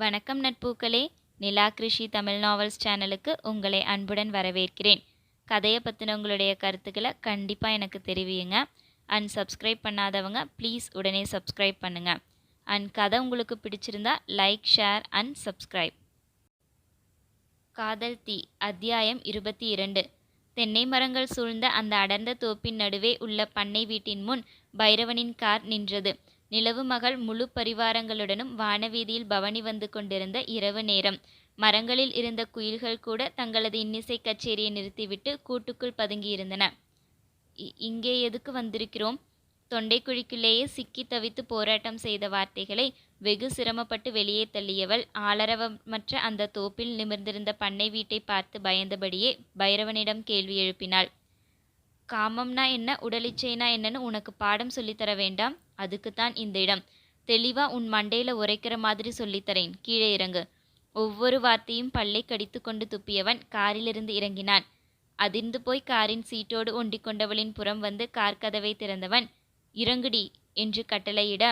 வணக்கம் நட்பூக்களே. நிலா கிருஷி தமிழ் நாவல்ஸ் சேனலுக்கு உங்களை அன்புடன் வரவேற்கிறேன். கதையை பற்றின உங்களுடைய கருத்துக்களை கண்டிப்பாக எனக்கு தெரிவியுங்க. அண்ட் சப்ஸ்கிரைப் பண்ணாதவங்க ப்ளீஸ் உடனே சப்ஸ்கிரைப் பண்ணுங்கள் அண்ட் கதை உங்களுக்கு பிடிச்சிருந்தா லைக் ஷேர் அண்ட் சப்ஸ்கிரைப் காதல் தீ அத்தியாயம் இருபத்தி இரண்டு. தென்னை மரங்கள் சூழ்ந்த அந்த அடர்ந்த தோப்பின் நடுவே உள்ள பண்ணை வீட்டின் முன் பைரவனின் கார் நின்றது. நிலவு மகள் முழு பரிவாரங்களுடனும் வானவீதியில் பவனி வந்து கொண்டிருந்த இரவு நேரம். மரங்களில் இருந்த குயில்கள் கூட தங்களது இன்னிசை கச்சேரியை நிறுத்திவிட்டு கூட்டுக்குள் பதுங்கியிருந்தன. இங்கே எதுக்கு வந்திருக்கிறோம்? தொண்டைக்குழிக்குள்ளேயே சிக்கி தவித்து போராட்டம் செய்த வார்த்தைகளை வெகு சிரமப்பட்டு வெளியே தள்ளியவள் ஆளரவமற்ற அந்த தோப்பில் நிமிர்ந்திருந்த பண்ணை வீட்டை பார்த்து பயந்தபடியே பைரவனிடம் கேள்வி எழுப்பினாள். காமம்னா என்ன? உடலிச்சைனா என்னன்னு உனக்கு பாடம் சொல்லித்தர வேண்டாம். அதுக்குத்தான் இந்த இடம். தெளிவா உன் மண்டையில உரைக்கிற மாதிரி சொல்லித்தரேன். கீழே இறங்கு. ஒவ்வொரு வார்த்தையும் பல்லை கடித்து கொண்டு துப்பியவன் காரிலிருந்து இறங்கினான். அதிர்ந்து போய் காரின் சீட்டோடு ஒண்டிக் கொண்டவளின் புறம் வந்து கார் கதவை திறந்தவன் இறங்குடி என்று கட்டளையிட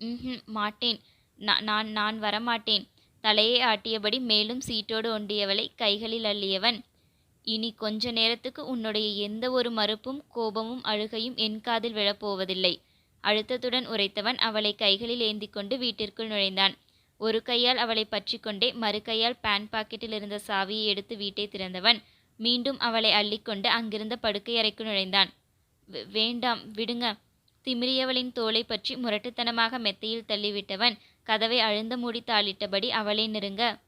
ம் மாட்டேன். நான் நான் வரமாட்டேன். தலையை ஆட்டியபடி மேலும் சீட்டோடு ஒண்டியவளை கைகளில் அள்ளியவன் இனி கொஞ்ச நேரத்துக்கு உன்னுடைய எந்த ஒரு மறுப்பும் கோபமும் அழுகையும் என் காதில் விழப்போவதில்லை. அழுத்தத்துடன் உரைத்தவன் அவளை கைகளில் ஏந்தி கொண்டு வீட்டிற்குள் நுழைந்தான். ஒரு கையால் அவளை பற்றிக்கொண்டே மறு கையால் பேண்ட் பாக்கெட்டில் இருந்த சாவியை எடுத்து வீட்டை திறந்தவன் மீண்டும் அவளை அள்ளிக்கொண்டு அங்கிருந்த படுக்கை அறைக்கு நுழைந்தான். "வே- வேண்டாம் விடுங்க திமிரியவளின் தோலை பற்றி முரட்டுத்தனமாக மெத்தையில் தள்ளிவிட்டவன் கதவை அழுந்த மூடி தாளிட்டபடி அவளை நெருங்க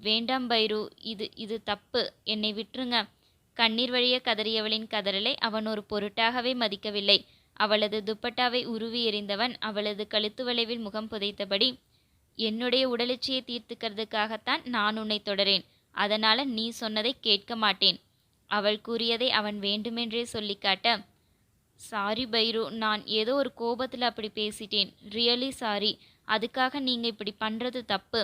வேண்டாம் பைரு இது இது தப்பு. என்னை விட்டுருங்க கண்ணீர் வழிய கதறியவளின் கதறலை அவன் ஒரு பொருட்டாகவே மதிக்கவில்லை. அவளது துப்பட்டாவை உருவி எறிந்தவன் அவளது கழுத்து வளைவில் முகம் புதைத்தபடி என்னுடைய உடலிச்சையை தீர்த்துக்கிறதுக்காகத்தான் நான் உன்னை தொடரேன். அதனால நீ சொன்னதை கேட்க மாட்டேன் அவள் கூறியதை அவன் வேண்டுமென்றே சொல்லிக் காட்ட சாரி பைரு நான் ஏதோ ஒரு கோபத்தில் அப்படி பேசிட்டேன். ரியலி சாரி அதுக்காக நீங்க இப்படி பண்றது தப்பு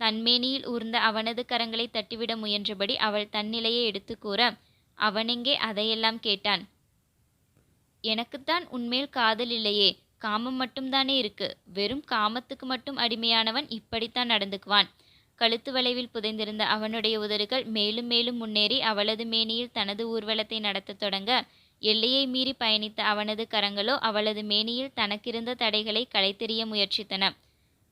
தன்மேனியில் ஊர்ந்த அவனது கரங்களை தட்டிவிட முயன்றபடி அவள் தன்னிலையை எடுத்து கூற அவனெங்கே அதையெல்லாம் கேட்டான். எனக்குத்தான் உன்மேல் காதல் இல்லையே. காமம் மட்டும்தானே இருக்கு. வெறும் காமத்துக்கு மட்டும் அடிமையானவன் இப்படித்தான் நடந்துக்குவான். கழுத்து வளைவில் புதைந்திருந்த அவனுடைய உதடுகள் மேலும் மேலும் முன்னேறி அவளது மேனியில் தனது ஊர்வலத்தை நடத்தத் தொடங்க எல்லையை மீறி பயணித்த அவனது கரங்களோ அவளது மேனியில் தனக்கிருந்த தடைகளை களைத்தெறிய முயற்சித்தன.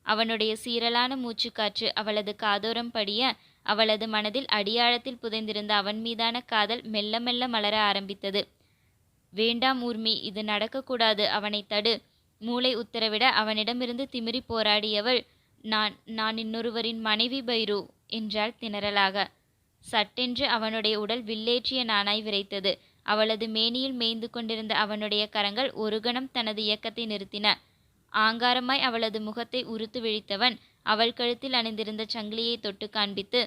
அவனுடைய சீரலான மூச்சுக்காற்று அவளது காதோரம் படிய அவளது மனதில் அடியாழத்தில் புதைந்திருந்த அவன் மீதான காதல் மெல்ல மெல்ல மலர ஆரம்பித்தது. வேண்டாம் ஊர்மி இது நடக்கக்கூடாது அவனை தடு. மூளை உத்தரவிட அவனிடமிருந்து திமிரி போராடியவள் நான் நான் இன்னொருவரின் மனைவி பைரு என்றாள் திணறலாக. சட்டென்று அவனுடைய உடல் வில்லேற்றிய நானாய் விரைத்தது. அவளது மேனியில் மேய்ந்து கொண்டிருந்த அவனுடைய கரங்கள் ஒரு கணம் தனது இயக்கத்தை நிறுத்தின. ஆங்காரமாய் அவளது முகத்தை உறுத்து விழித்தவன் அவள் கழுத்தில் அணிந்திருந்த சங்கிலியை தொட்டு காண்பித்து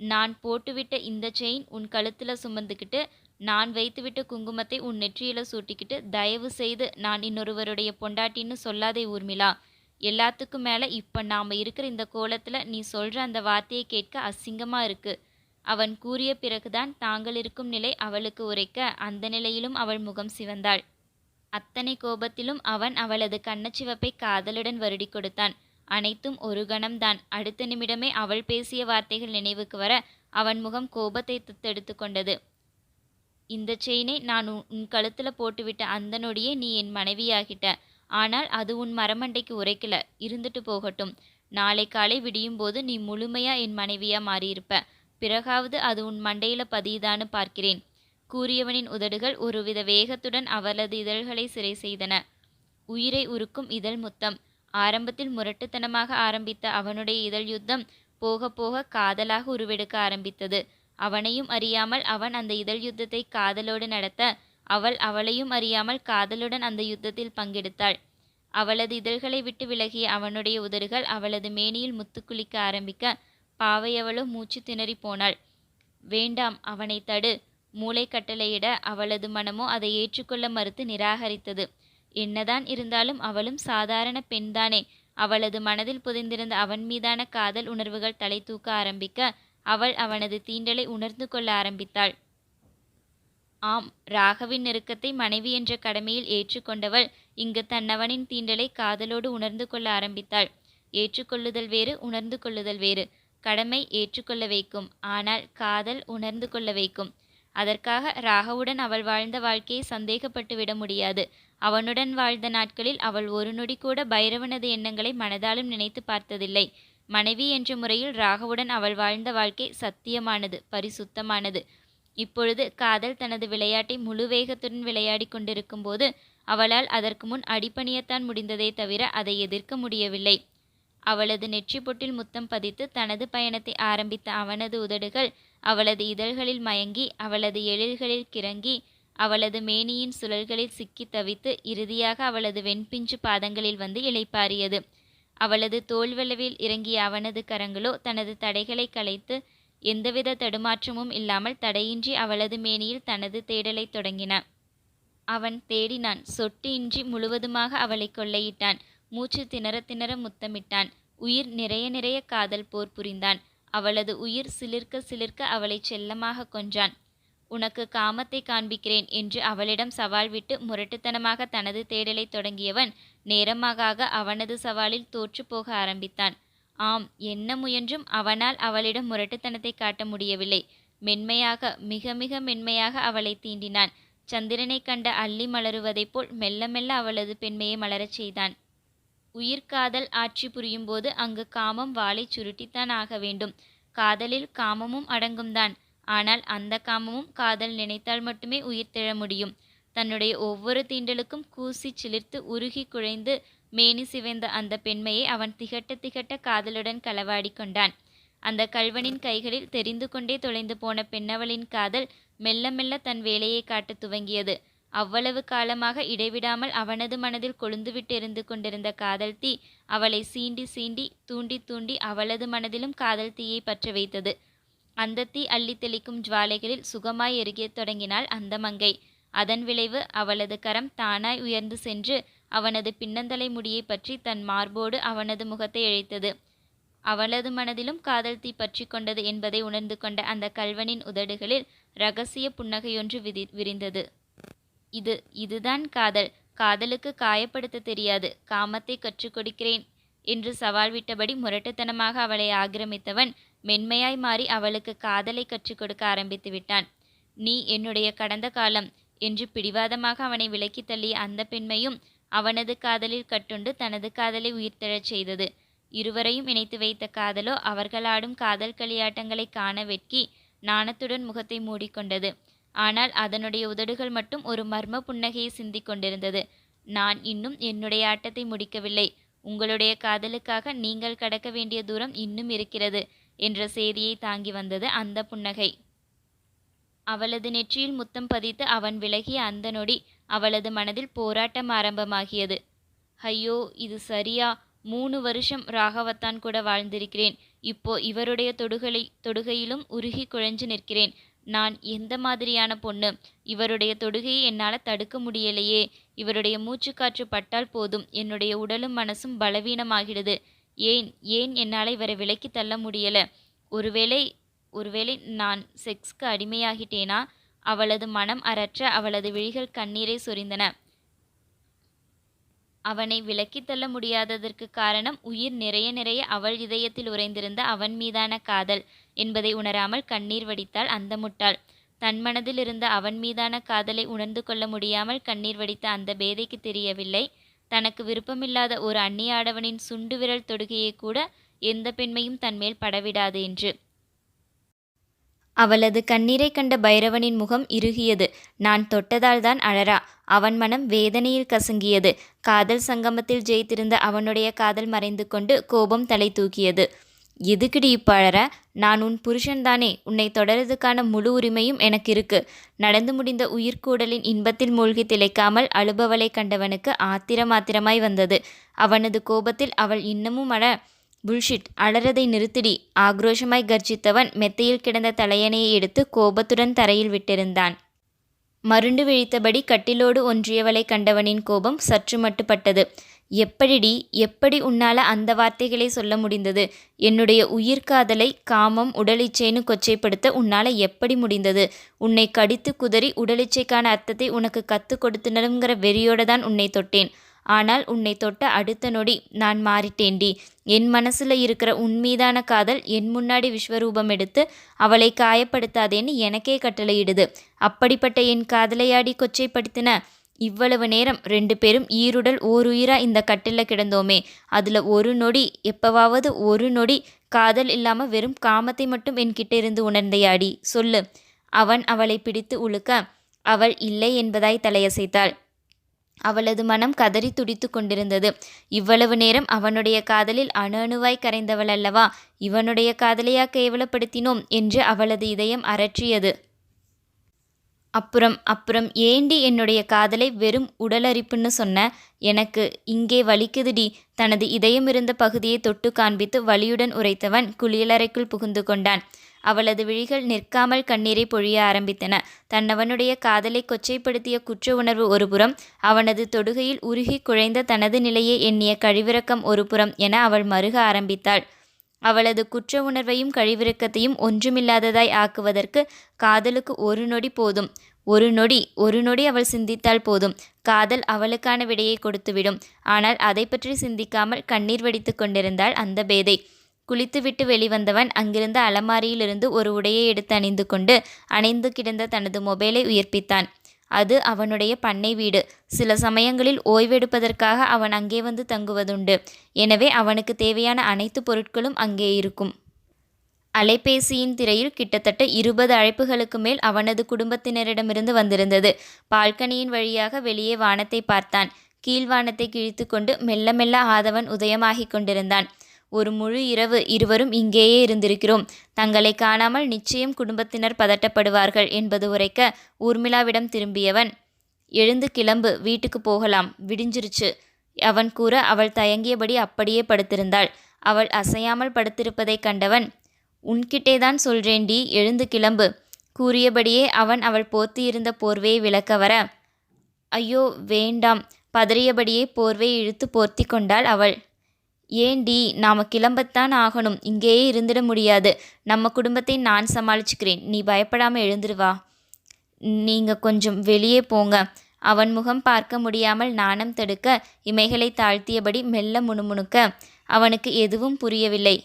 நான் போட்டுவிட்ட இந்த செயின் உன் கழுத்தில் சுமந்துக்கிட்டு நான் வைத்துவிட்ட குங்குமத்தை உன் நெற்றியில சூட்டிக்கிட்டு தயவு செய்து நான் இன்னொருவருடைய பொண்டாட்டின்னு சொல்லாதே ஊர்மிளா. எல்லாத்துக்கும் மேல இப்ப நாம இருக்கிற இந்த கோலத்துல நீ சொல்ற அந்த வார்த்தையை கேட்க அசிங்கமா இருக்கு. அவன் கூறிய பிறகுதான் தாங்கள் இருக்கும் நிலை அவளுக்கு உரைக்க அந்த நிலையிலும் அவள் முகம் சிவந்தாள். அத்தனை கோபத்திலும் அவன் அவளது கண்ணச்சிவப்பை காதலுடன் வருடி கொடுத்தான். அனைத்தும் ஒரு கணம்தான். அடுத்த நிமிடமே அவள் பேசிய வார்த்தைகள் நினைவுக்கு வர அவன் முகம் கோபத்தை தத்தெடுத்து கொண்டது. இந்த செயினை நான் உன் கழுத்தில் போட்டுவிட்ட அந்த நொடியே நீ என் மனைவியாகிட்ட. ஆனால் அது உன் மரமண்டைக்கு உரைக்கல. இருந்துட்டு போகட்டும். நாளை காலை விடியும் போது நீ முழுமையா என் மனைவியா மாறியிருப்ப. பிறகாவது அது உன் மண்டையில பதியுதான்னு பார்க்கிறேன். கூறியவனின் உதடுகள் ஒருவித வேகத்துடன் அவளது இதழ்களை சிறை செய்தன. உயிரை உருக்கும் இதழ் முத்தம். ஆரம்பத்தில் முரட்டுத்தனமாக ஆரம்பித்த அவனுடைய இதழ் யுத்தம் போக போக காதலாக உருவெடுக்க ஆரம்பித்தது. அவனையும் அறியாமல் அவன் அந்த இதழ் யுத்தத்தை காதலோடு நடத்த அவள் அவளையும் அறியாமல் காதலுடன் அந்த யுத்தத்தில் பங்கெடுத்தாள். அவளது இதழ்களை விட்டு விலகிய அவனுடைய உதடுகள் அவளது மேனியில் முத்து குளிக்க ஆரம்பிக்க பாவையவளோ மூச்சு திணறி போனாள். வேண்டாம் அவனை தடு. மூளை கட்டளையிட அவளது மனமோ அதை ஏற்றுக்கொள்ள மறுத்து நிராகரித்தது. என்னதான் இருந்தாலும் அவளும் சாதாரண பெண்தானே. அவளது மனதில் புதைந்திருந்த அவன் மீதான காதல் உணர்வுகள் தலை தூக்க ஆரம்பிக்க அவள் அவனது தீண்டலை உணர்ந்து கொள்ள ஆரம்பித்தாள். ஆம் ராகவின் நெருக்கத்தை மனைவி என்ற கடமையில் ஏற்றுக்கொண்டவள் இங்கு தன்னவனின் தீண்டலை காதலோடு உணர்ந்து கொள்ள ஆரம்பித்தாள். ஏற்றுக்கொள்ளுதல் வேறு உணர்ந்து கொள்ளுதல் வேறு. கடமை ஏற்றுக்கொள்ள வைக்கும் ஆனால் காதல் உணர்ந்து கொள்ள வைக்கும். அதற்காக ராகவுடன் அவள் வாழ்ந்த வாழ்க்கையை சந்தேகப்பட்டு விட முடியாது. அவனுடன் வாழ்ந்த நாட்களில் அவள் ஒரு நொடி கூட பைரவனது எண்ணங்களை மனதாலும் நினைத்து பார்த்ததில்லை. மனைவி என்ற முறையில் ராகவுடன் அவள் வாழ்ந்த வாழ்க்கை சத்தியமானது பரிசுத்தமானது. இப்பொழுது காதல் தனது விளையாட்டை முழு வேகத்துடன் விளையாடி கொண்டிருக்கும் போது அவளால் அதற்கு முன் அடிப்பணியத்தான் முடிந்ததே தவிர அதை எதிர்க்க முடியவில்லை. அவளது நெற்றி பொட்டில் முத்தம் பதித்து தனது பயணத்தை ஆரம்பித்த அவனது உதடுகள் அவளது இதழ்களில் மயங்கி அவளது எழில்களில் கிறங்கி அவளது மேனியின் சுழல்களில் சிக்கி தவித்து இறுதியாக அவளது வெண்பிஞ்சு பாதங்களில் வந்து இளைப்பாறியது. அவளது தோல்வளவில் இறங்கிய அவனது கரங்களோ தனது தடைகளை கலைத்து எந்தவித தடுமாற்றமும் இல்லாமல் தடையின்றி அவளது மேனியில் தனது தேடலை தொடங்கின. அவன் தேடினான். சொட்டு இன்றி முழுவதுமாக அவளை கொள்ளையிட்டான். மூச்சு திணற திணற முத்தமிட்டான். உயிர் நிறைய நிறைய காதல் போர் புரிந்தான். அவளது உயிர் சிலிர்க்க சிலிர்க்க அவளை செல்லமாக கொன்றான். உனக்கு காமத்தை காண்பிக்கிறேன் என்று அவளிடம் சவால் விட்டு முரட்டுத்தனமாக தனது தேடலை தொடங்கியவன் நேரமாக அவனது சவாலில் தோற்று போக ஆரம்பித்தான். ஆம் என்ன முயன்றும் அவனால் அவளிடம் முரட்டுத்தனத்தை காட்ட முடியவில்லை. மென்மையாக மிக மிக மென்மையாக அவளை தீண்டினான். சந்திரனை கண்ட அள்ளி மலருவதைப் போல் மெல்ல மெல்ல அவளது பெண்மையை மலரச் செய்தான். உயிர்காதல் ஆட்சி புரியும்போது அங்கு காமம் வாளை சுருட்டித்தான் ஆக வேண்டும். காதலில் காமமும் அடங்கும்தான். ஆனால் அந்த காமமும் காதல் நினைத்தால் மட்டுமே உயிர் திழ முடியும். தன்னுடைய ஒவ்வொரு தீண்டலுக்கும் கூசி சிலிர்த்து உருகி குழைந்து மேனி சிவைந்த அந்த பெண்மையை அவன் திகட்ட திகட்ட காதலுடன் களவாடி கொண்டான். அந்த கல்வனின் கைகளில் தெரிந்து கொண்டே தொலைந்து போன பெண்ணவளின் காதல் மெல்ல மெல்ல தன் வேலையை காட்டத் துவங்கியது. அவ்வளவு காலமாக இடைவிடாமல் அவனது மனதில் கொழுந்துவிட்டிருந்து கொண்டிருந்த காதல் தீ அவளை சீண்டி சீண்டி தூண்டி தூண்டி அவளது மனதிலும் காதல் தீயை பற்ற வைத்தது. அந்த தீ அள்ளி தெளிக்கும் ஜுவாலைகளில் சுகமாய் எருகியத் தொடங்கினாள் அந்த மங்கை. அதன் விளைவு அவளது கரம் தானாய் உயர்ந்து சென்று அவனது பின்னந்தலை முடியை பற்றி தன் மார்போடு அவனது முகத்தை இழைத்தது. அவளது மனதிலும் காதல் தீ பற்றி கொண்டது என்பதை உணர்ந்து கொண்ட அந்த கல்வனின் உதடுகளில் ரகசிய புன்னகையொன்று விதி விரிந்தது. இது இதுதான் காதல். காதலுக்கு காயப்படுத்த தெரியாது. காமத்தை கற்றுக் கொடுக்கிறேன் என்று சவால் விட்டபடி முரட்டுத்தனமாக அவளை ஆக்கிரமித்தவன் மென்மையாய் மாறி அவளுக்கு காதலை கற்றுக் கொடுக்க ஆரம்பித்து விட்டான். நீ என்னுடைய கடந்த காலம் என்று பிடிவாதமாக அவனை விலக்கி தள்ளிய அந்த பெண்மையும் அவனது காதலில் கட்டுண்டு தனது காதலை உயிர்த்தெழச் செய்தது. இருவரையும் இணைத்து வைத்த காதலோ அவர்களாடும் காதல் களியாட்டங்களை காண வெட்கி நாணத்துடன் முகத்தை மூடிக்கொண்டது. ஆனால் அதனுடைய உதடுகள் மட்டும் ஒரு மர்ம புன்னகையை சிந்திக் கொண்டிருந்தது. நான் இன்னும் என்னுடைய ஆட்டத்தை முடிக்கவில்லை. உங்களுடைய காதலுக்காக நீங்கள் கடக்க வேண்டிய தூரம் இன்னும் இருக்கிறது. என்ற செய்தியை தாங்கி வந்தது அந்த புன்னகை. அவளது நெற்றியில் முத்தம் பதித்து அவன் விலகிய அந்த நொடி அவளது மனதில் போராட்டம் ஆரம்பமாகியது. ஐயோ இது சரியா? மூணு வருஷம் ராகவத்தான் கூட வாழ்ந்திருக்கிறேன். இப்போ இவருடைய தொடுகளை தொடுகையிலும் உருகி குழஞ்சு நிற்கிறேன். நான் எந்த மாதிரியான பொண்ணு? இவருடைய தொடுகையை என்னால் தடுக்க முடியலையே. இவருடைய மூச்சுக்காற்று பட்டால் போதும். என்னுடைய உடலும் மனசும் பலவீனமாகிடுது. ஏன் ஏன் என்னால் இவரை விலக்கி தள்ள முடியல? ஒருவேளை ஒருவேளை நான் செக்ஸ்க்கு அடிமையாகிட்டேனா? அவளது மனம் அறற்ற அவளது விழிகள் கண்ணீரை சொரிந்தன. அவனை விலக்கி தள்ள முடியாததற்கு காரணம் உயிர் நிறைய நிறைய அவள் இதயத்தில் உறைந்திருந்த அவன் மீதான காதல் என்பதை உணராமல் கண்ணீர் வடித்தாள் அந்த முட்டாள் தன் மனதில் இருந்த அவன் மீதான காதலை உணர்ந்து கொள்ள முடியாமல் கண்ணீர் வடித்த அந்த பேதைக்கு தெரியவில்லை. தனக்கு விருப்பமில்லாத ஒரு அந்நியாடவனின் சுண்டு விரல் தொடுகையை கூட எந்த பெண்மையும் தன்மேல் படவிடாது என்று. அவளது கண்ணீரை கண்ட பைரவனின் முகம் இறுகியது. நான் தொட்டதால்தான் அழறா. அவன் மனம் வேதனையில் கசங்கியது. காதல் சங்கமத்தில் ஜெயித்திருந்த அவனுடைய காதல் மறைந்து கொண்டு கோபம் தலை தூக்கியது. எதுக்குடி இப்பழற நான் உன் புருஷன் தானே. உன்னை தொடர்றதுக்கான முழு உரிமையும் எனக்கு இருக்கு. நடந்து முடிந்த உயிர்க்கூடலின் இன்பத்தில் மூழ்கி திளைக்காமல் அழுபவளை கண்டவனுக்கு ஆத்திரம் ஆத்திரமாய் வந்தது. அவனது கோபத்தில் அவள் இன்னமும் அழ புல்ஷிட் அலறதை நிறுத்திடி. ஆக்ரோஷமாய் கர்ஜித்தவன் மெத்தையில் கிடந்த தலையணையை எடுத்து கோபத்துடன் தரையில் விட்டிருந்தான். மருண்டு விழித்தபடி கட்டிலோடு ஒன்றியவளை கண்டவனின் கோபம் சற்று மட்டுப்பட்டது. எப்படிடி எப்படி உன்னால அந்த வார்த்தைகளை சொல்ல முடிந்தது? என்னுடைய உயிர்காதலை காமம் உடலிச்சைன்னு கொச்சைப்படுத்த உன்னால எப்படி முடிந்தது? உன்னை கடித்து குதறி உடலிச்சைக்கான அர்த்தத்தை உனக்கு கத்து கொடுத்தனருங்கிற வெறியோட தான் உன்னை தொட்டேன். ஆனால் உன்னை தொட்ட அடுத்த நொடி நான் மாறிட்டேன்டி. என் மனசுல இருக்கிற உன்மீதான காதல் என் முன்னாடி விஸ்வரூபம் எடுத்து அவளை காயப்படுத்தாதேன்னு எனக்கே கட்டளையிடுது. அப்படிப்பட்ட என் காதலையாடி கொச்சைப்படுத்தின இவ்வளவு நேரம் ரெண்டு பேரும் ஈருடல் ஓருயிரா இந்த கட்டில கிடந்தோமே. அதுல ஒரு நொடி எப்பவாவது ஒரு நொடி காதல் இல்லாம வெறும் காமத்தை மட்டும் என்கிட்ட இருந்து உணர்ந்தையாடி சொல்லு. அவன் அவளை பிடித்து உழுக்க அவள் இல்லை என்பதாய் தலையசைத்தாள். அவளது மனம் கதறி துடித்து கொண்டிருந்தது. இவ்வளவு நேரம் அவனுடைய காதலில் அணு அணுவாய் கரைந்தவள் அல்லவா? இவனுடைய காதலையா கேவலப்படுத்தினோம் என்று அவளது இதயம் அரற்றியது. அப்புறம் அப்புறம் ஏண்டி என்னுடைய காதலை வெறும் உடலரிப்புன்னு சொன்ன? எனக்கு இங்கே வலிக்குதுடி. தனது இதயமிருந்த பகுதியை தொட்டு காண்பித்து வலியுடன் உரைத்தவன் குளியலறைக்குள் புகுந்து கொண்டான். அவளது விழிகள் நிற்காமல் கண்ணீரை பொழிய ஆரம்பித்தன. தன்னவனுடைய காதலை கொச்சைப்படுத்திய குற்ற உணர்வு ஒருபுறம் அவனது தொடுகையில் உருகி குழைந்த தனது நிலையை எண்ணிய கழிவிறக்கம் ஒருபுறம் என அவள் மருக ஆரம்பித்தாள். அவளது குற்ற உணர்வையும் கழிவிறக்கத்தையும் ஒன்றுமில்லாததாய் ஆக்குவதற்கு காதலுக்கு ஒரு நொடி போதும். ஒரு நொடி ஒரு நொடி அவள் சிந்தித்தால் போதும். காதல் அவளுக்கான விடையை கொடுத்துவிடும். ஆனால் அதை பற்றி சிந்திக்காமல் கண்ணீர் வடித்து கொண்டிருந்தாள் அந்த பேதை. குளித்துவிட்டு வெளிவந்தவன் அங்கிருந்த அலமாரியிலிருந்து ஒரு உடையை எடுத்து அணிந்து கொண்டு அணைந்து கிடந்த தனது மொபைலை உயிர்ப்பித்தான். அது அவனுடைய பண்ணை வீடு. சில சமயங்களில் ஓய்வெடுப்பதற்காக அவன் அங்கே வந்து தங்குவதுண்டு. எனவே அவனுக்கு தேவையான அனைத்து பொருட்களும் அங்கே இருக்கும். அலைபேசியின் திரையில் கிட்டத்தட்ட இருபது அழைப்புகளுக்கு மேல் அவனது குடும்பத்தினரிடமிருந்து வந்திருந்தது. பால்கனியின் வழியாக வெளியே வானத்தை பார்த்தான். கீழ்வானத்தை கிழித்து கொண்டு மெல்ல மெல்ல ஆதவன் உதயமாகிக் கொண்டிருந்தான். ஒரு முழு இரவு இருவரும் இங்கேயே இருந்திருக்கிறோம். தங்களை காணாமல் நிச்சயம் குடும்பத்தினர் பதட்டப்படுவார்கள் என்பது உரைக்க ஊர்மிளாவிடம் திரும்பியவன் எழுந்து கிளம்பு வீட்டுக்கு போகலாம். விடிஞ்சிருச்சு. அவன் கூற அவள் தயங்கியபடி அப்படியே படுத்திருந்தாள். அவள் அசையாமல் படுத்திருப்பதைக் கண்டவன் உன்கிட்டேதான் சொல்றேன்டி எழுந்து கிளம்பு. கூறியபடியே அவன் அவள் போர்த்தியிருந்த போர்வையை விளக்க வர ஐயோ வேண்டாம். பதறியபடியே போர்வையை இழுத்து போர்த்தி கொண்டாள் அவள். ஏண்டி நாம கிளம்பத்தான் ஆகணும். இங்கேயே இருந்துட முடியாது. நம்ம குடும்பத்தை நான் சமாளிச்சுக்கிறேன். நீ பயப்படாமல் எழுந்துருவா நீங்கள் கொஞ்சம் வெளியே போங்க. அவன் முகம் பார்க்க முடியாமல் நாணம் தடுக்க இமைகளை தாழ்த்தியபடி மெல்ல முணுமுணுக்க அவனுக்கு எதுவும் புரியவில்லை.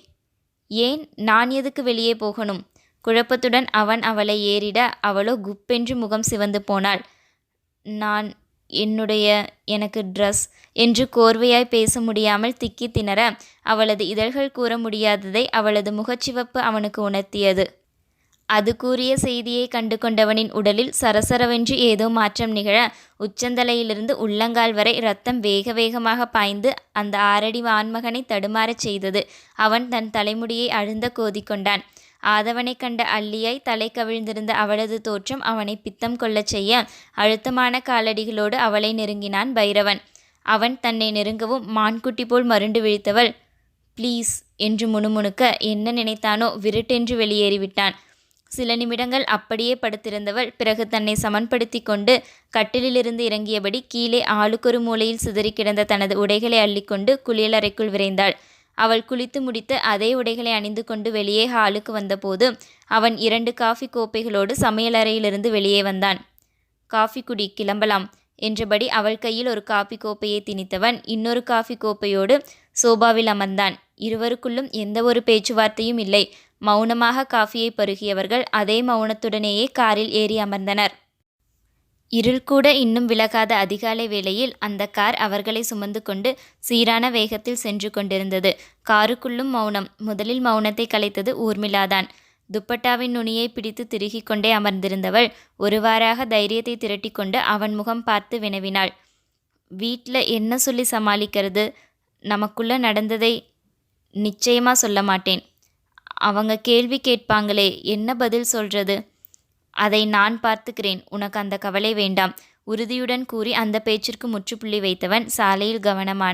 ஏன்? நான் எதுக்கு வெளியே போகணும்? குழப்பத்துடன் அவன் அவளை ஏறிட அவளோ குப்பென்று முகம் சிவந்து போனாள். நான் என்னுடைய எனக்கு ட்ரெஸ் என்று கோர்வையாய் பேச முடியாமல் திக்கி திணற அவளது இதழ்கள் கூற முடியாததை அவளது முகச்சிவப்பு அவனுக்கு உணர்த்தியது. அது கூறிய செய்தியை கண்டு கொண்டவனின் உடலில் சரசரவென்று ஏதோ மாற்றம் நிகழ உச்சந்தலையிலிருந்து உள்ளங்கால் வரை ரத்தம் வேக வேகமாக பாய்ந்து அந்த ஆறடி வான்மகனை தடுமாறச் செய்தது. அவன் தன் தலைமுடியை அழுந்த கோதிக்கொண்டான் ஆதவனை கண்ட அள்ளியாய் தலை கவிழ்ந்திருந்த அவளது தோற்றம் அவனை பித்தம் கொள்ளச் செய்ய அழுத்தமான காலடிகளோடு அவளை நெருங்கினான் பைரவன். அவன் தன்னை நெருங்கவும் மான்குட்டி போல் மருண்டு விழித்தவள். ப்ளீஸ் என்று முணுமுணுக்க என்ன நினைத்தானோ விருட்டென்று வெளியேறிவிட்டான். சில நிமிடங்கள் அப்படியே படுத்திருந்தவள் பிறகு தன்னை சமன்படுத்தி கொண்டு கட்டிலிலிருந்து இறங்கியபடி கீழே ஆளுக்கொரு மூலையில் சிதறி கிடந்த தனது உடைகளை அள்ளிக்கொண்டு குளியலறைக்குள் விரைந்தாள். அவள் குளித்து முடித்து அதே உடைகளை அணிந்து கொண்டு வெளியே ஹாலுக்கு வந்தபோது அவன் இரண்டு காஃபி கோப்பைகளோடு சமையலறையிலிருந்து வெளியே வந்தான். காஃபி குடி கிளம்பலாம் என்றபடி அவள் கையில் ஒரு காஃபி கோப்பையை திணித்தவன் இன்னொரு காஃபி கோப்பையோடு சோபாவில் அமர்ந்தான். இருவருக்குள்ளும் எந்த ஒரு பேச்சுவார்த்தையும் இல்லை. மௌனமாக காஃபியை பருகியவர்கள் அதே மௌனத்துடனேயே காரில் ஏறி அமர்ந்தனர். இருள் கூட இன்னும் விலகாத அதிகாலை வேளையில் அந்த கார் அவர்களை சுமந்து கொண்டு சீரான வேகத்தில் சென்று கொண்டிருந்தது. காருக்குள்ளும் மௌனம். முதலில் மௌனத்தை கலைத்தது ஊர்மிளாதான். துப்பட்டாவின் நுனியை பிடித்து திருகிக் கொண்டே அமர்ந்திருந்தவள் ஒருவாறாக தைரியத்தை திரட்டிக்கொண்டு அவன் முகம் பார்த்து வினவினாள். வீட்டில் என்ன சொல்லி சமாளிக்கிறது? நமக்குள்ள நடந்ததை நிச்சயமாக சொல்ல மாட்டேன். அவங்க கேள்வி கேட்பாங்களே என்ன பதில் சொல்றது? அதை நான் பார்த்துக்கிறேன். உனக்கு அந்த கவலை வேண்டாம். உறுதியுடன் கூறி அந்த பேச்சிற்கு முற்றுப்புள்ளி வைத்தவன் சாலையில் கவனமான.